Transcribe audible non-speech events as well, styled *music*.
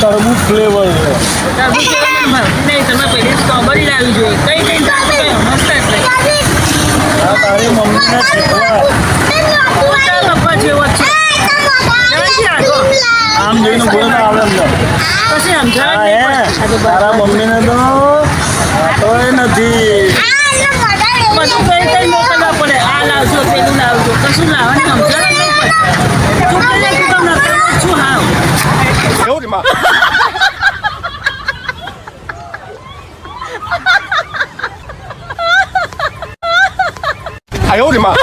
તરબૂચ ફ્લેવર છે. તારી મમ્મીને શીખવા આમ જોઈને બોલ આવે અંદર તારા મમ્મીને તો તો નથી. બધું કઈ કઈ મોકલવા પડે? આ લાવજો પેલું લાવજો. કશું લાવે *laughs* 哎呦我的妈！